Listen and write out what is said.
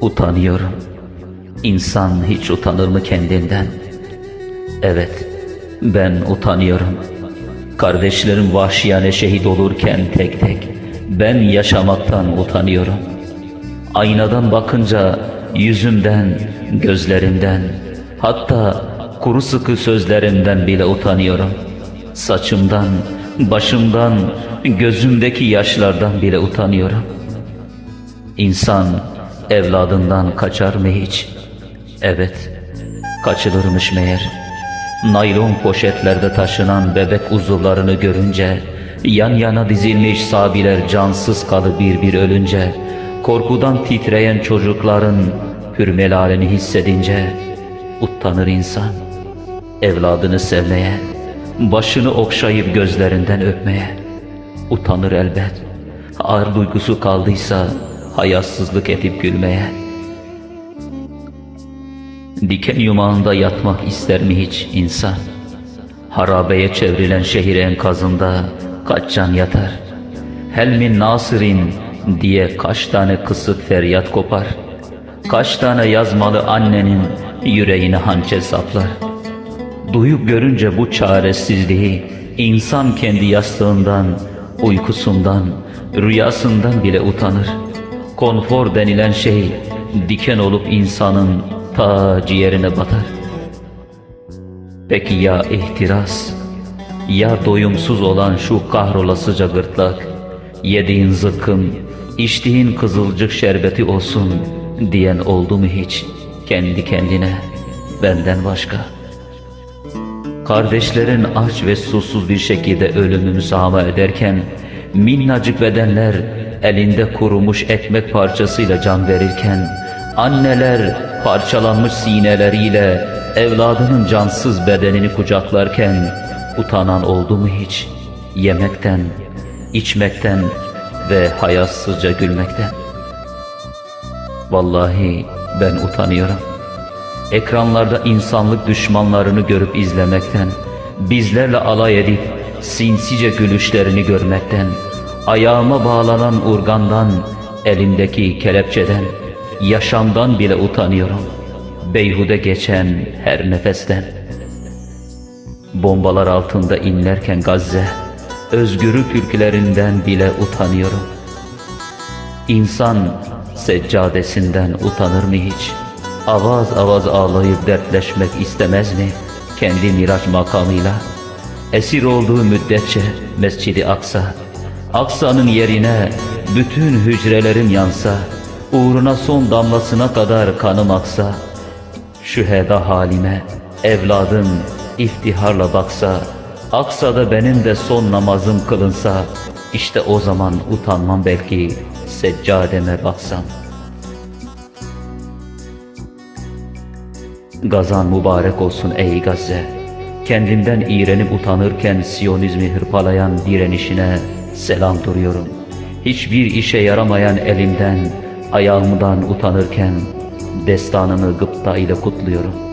Utanıyorum. İnsan hiç utanır mı kendinden? Evet, ben utanıyorum. Kardeşlerim vahşiyane şehit olurken tek tek ben yaşamaktan utanıyorum. Aynadan bakınca yüzümden, gözlerimden, hatta kuru sıkı sözlerimden bile utanıyorum. Saçımdan, başımdan, gözümdeki yaşlardan bile utanıyorum. İnsan evladından kaçar mı hiç? Evet, kaçılırmış meğer. Naylon poşetlerde taşınan bebek uzuvlarını görünce, yan yana dizilmiş sabiler cansız kalı bir bir ölünce, korkudan titreyen çocukların hürmelalini hissedince, utanır insan evladını sevmeye, başını okşayıp gözlerinden öpmeye. Utanır elbet, ağır duygusu kaldıysa hayasızlık edip gülmeye. Diken yumağında yatmak ister mi hiç insan? Harabeye çevrilen şehir enkazında kaç can yatar? Helmi Nasır'in diye kaç tane kısık feryat kopar? Kaç tane yazmalı annenin yüreğine hançer saplar? Duyup görünce bu çaresizliği insan kendi yastığından, uykusundan, rüyasından bile utanır. Konfor denilen şey diken olup insanın ta ciğerine batar. Peki ya ihtiras? Ya doyumsuz olan şu kahrolasıca gırtlak? Yediğin zıkkım, içtiğin kızılcık şerbeti olsun diyen oldu mu hiç kendi kendine benden başka? Kardeşlerin aç ve susuz bir şekilde ölümü müsamaha ederken minnacık bedenler elinde kurumuş ekmek parçasıyla can verirken anneler parçalanmış sineleriyle evladının cansız bedenini kucaklarken utanan oldu mu hiç yemekten, içmekten ve hayatsızca gülmekten? Vallahi ben utanıyorum. Ekranlarda insanlık düşmanlarını görüp izlemekten, bizlerle alay edip sinsice gülüşlerini görmekten, ayağıma bağlanan urgandan, elimdeki kelepçeden, yaşamdan bile utanıyorum. Beyhude geçen her nefesten. Bombalar altında inlerken Gazze, özgürlük ülkelerinden bile utanıyorum. İnsan seccadesinden utanır mı hiç? Avaz avaz ağlayıp dertleşmek istemez mi kendi miraç makamıyla? Esir olduğu müddetçe Mescidi Aksa, Aksa'nın yerine bütün hücrelerim yansa, uğruna son damlasına kadar kanım aksa, şüheda halime evladım iftiharla baksa, Aksa'da benim de son namazım kılınsa, işte o zaman utanmam belki seccademe baksam. Gazan mübarek olsun ey Gazze. Kendimden iğrenip utanırken Siyonizmi hırpalayan direnişine selam duruyorum. Hiçbir işe yaramayan elimden, ayağımdan utanırken destanını gıpta ile kutluyorum.